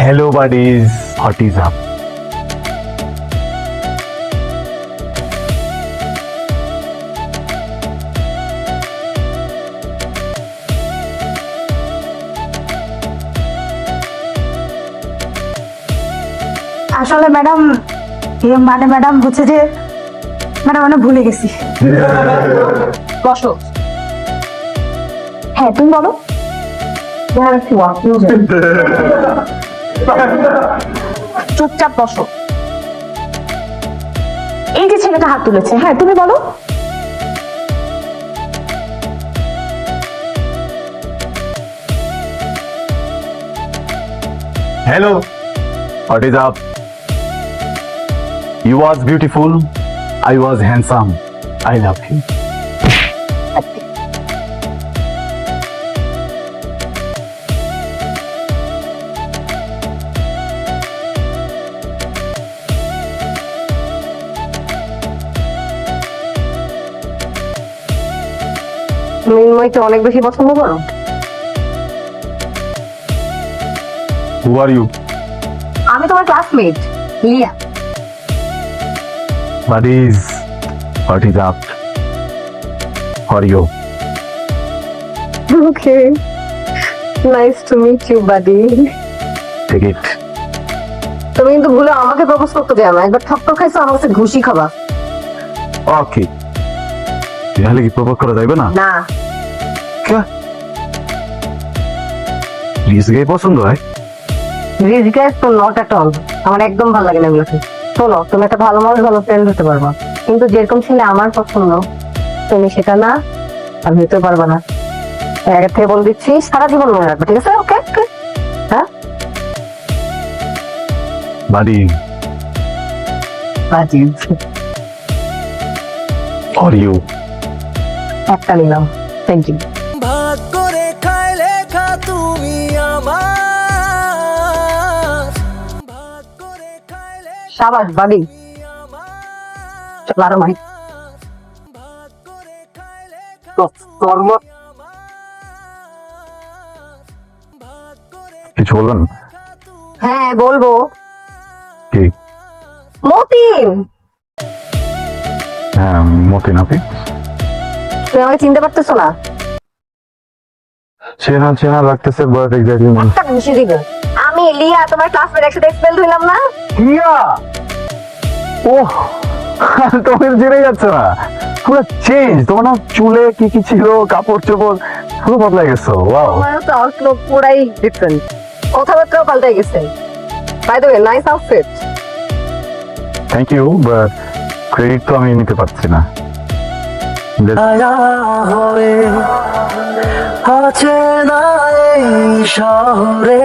Hello, buddies. What is up? আসলে madam মানে madam হচ্ছে যে ম্যাডাম মানে ভুলে গেছি বসো হ্যাঁ তুমি বলো চুপচাপ বসো এই যে ছেলেটা হাত তুলেছে হ্যাঁ তুমি বলো Hello. What is up? You was beautiful. I was handsome. I love you. মৃন্ময়কে অনেক বেশি পছন্দ করো Who are you? আমি তোমার ক্লাসমেট লিয়া Buddies. What is up? How are you? Okay nice to meet you buddy Take it. তুমি কিন্তু ভুলে আমাকে প্রপোজ করতে যাও না একবার ঠক খাইছো আমার কাছে ঘুষি খাবা Okay. তাহলে কি প্রপোজ করা যাবে না না গে পছন্দ হয়? রিজগাইজ তো নট অল আমার একদম ভালো লাগে না শোনো তুমি একটা ভালো মানুষ ভালো ফ্রেন্ড হতে পারবা। কিন্তু যেরকম ছেলে আমার পছন্দ তুমি সেটা না আর হতে পারবা না। থেকে বলে দিচ্ছি সারা জীবন মনে রাখবে ঠিক আছে? ওকে হ্যাঁ? বাড়ি বাজি আর ইউ একটা নিলাম। থ্যাংক ইউ সাবাস বাড়ি চল আরও মাই কর্ম কিছু বলবেন? হ্যাঁ বলব। কি? মতিন! হ্যাঁ মতিন আপনি? তুমি আমাকে চিনতে পারতেছো না? চেনা চেনা লাগতেছে বাট এক্স্যাক্টলি ঘুষি দিবে। আমি লিয়া তোমার ক্লাসমেট একসাথে এক্সপেল হইলাম না? হিয়া ওহ তোমার জেনে যাচ্ছে না। পুরো চেঞ্জ তোমার না চুলে কি কি ছিল কাপড় চোপড় পুরো বদলাই গেছো। ওয়াও তোমারও তো আউটলুক পুরাই ডিফারেন্ট কথাবার্তাও পাল্টে গেছে। By the way nice outfit thank you but credit তো আমি নিতে পারছি না। ছায়া হয়ে আছে না শহরে।